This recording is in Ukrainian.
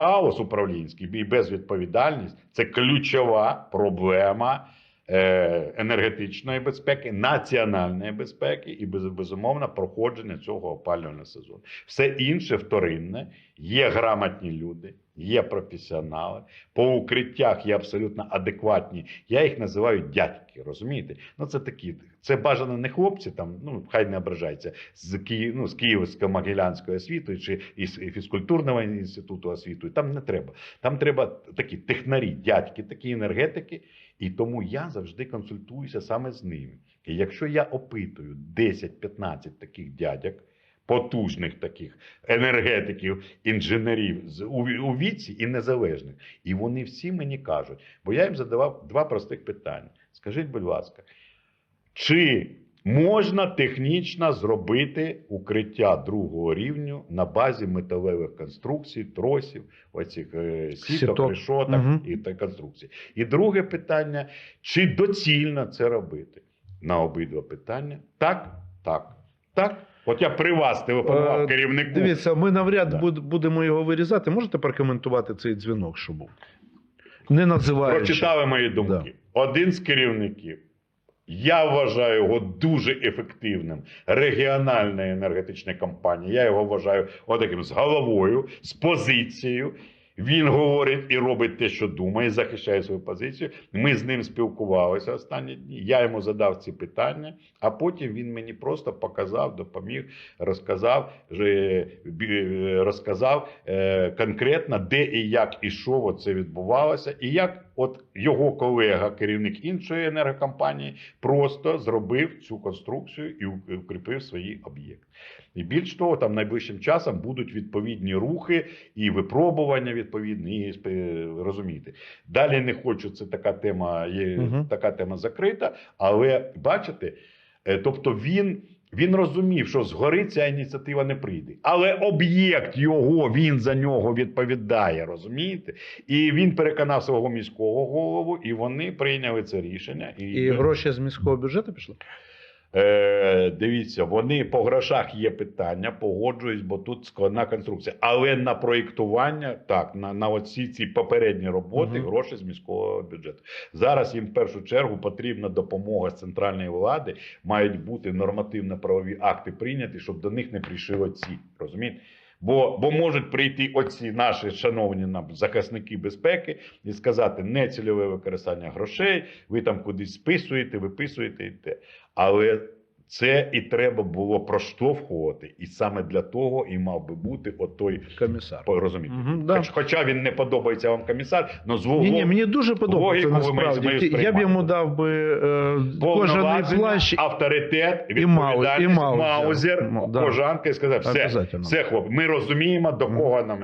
Хаос управлінський і безвідповідальність це ключова проблема енергетичної безпеки, національної безпеки і безумовно проходження цього опалювального сезону. Все інше вторинне. Є грамотні люди, є професіонали. По укриттях є абсолютно адекватні. Я їх називаю дядьки, розумієте? Ну це такі. Це бажано не хлопці, там ну хай не ображаються з Київ, ну, з Київсько-Могилянської освіти чи із фізкультурного інституту освіти. Там не треба. Там треба такі технарі, дядьки, такі енергетики. І тому я завжди консультуюся саме з ними. І якщо я опитую 10-15 таких дядяк, потужних таких енергетиків, інженерів у віці і незалежних, і вони всі мені кажуть, бо я їм задавав два простих питання. Скажіть, будь ласка, чи можна технічно зробити укриття другого рівню на базі металевих конструкцій, тросів, оцих е, сіток, Сіток. решоток Мгм. і та конструкцій? І друге питання: чи доцільно це робити? На обидва питання. Так, так, так. От я при вас телефонував Е, керівнику. Дивіться, ми навряд Да. будемо його вирізати. Можете прокоментувати цей дзвінок, що був? Не називаючи. Прочитали мої думки. Один з керівників. Я вважаю його дуже ефективним. Регіональна енергетична компанія. Я його вважаю отаким з головою, з позицією. Він говорить і робить те, що думає, захищає свою позицію. Ми з ним спілкувалися останні дні. Я йому задав ці питання, а потім він мені просто показав, допоміг, розказав, розказав е, конкретно, де і як і що це відбувалося, і як от його колега, керівник іншої енергокомпанії, просто зробив цю конструкцію і укр- укріпив свої об'єкти. І більш того, там найближчим часом будуть відповідні рухи і випробування відповідні, і розумієте. Далі не хочу, це така тема, є Мгм. така тема закрита, але бачите, е, тобто він. Він розумів, що згори ця ініціатива не прийде, але об'єкт його він за нього відповідає, розумієте? І він переконав свого міського голову, і вони прийняли це рішення. І гроші з міського бюджету пішли? Е, дивіться, вони по грошах є питання, погоджуюсь, бо тут складна конструкція. Але на проєктування, так, на, на оці ці попередні роботи Мгм. гроші з міського бюджету. Зараз їм в першу чергу потрібна допомога з центральної влади. Мають бути нормативно-правові акти прийняті, щоб до них не прийшли оці. Розумієте? Бо, бо можуть прийти оці наші шановні нам захисники безпеки і сказати нецільове використання грошей, ви там кудись списуєте, виписуєте і те. Але це і треба було проштовхувати, і саме для того і мав би бути отой, Комісар. розумієте. Мгм, да. Хоч, хоча він не подобається вам комісар, але з Ні, ні, мені дуже подобається насправді. Ті- Я б йому дав би е, кожаний плащ. авторитет, відповідальність, і Маузер. Маузер, да. кожанка і сказав, все, все, хлоп, ми розуміємо, до кого нам.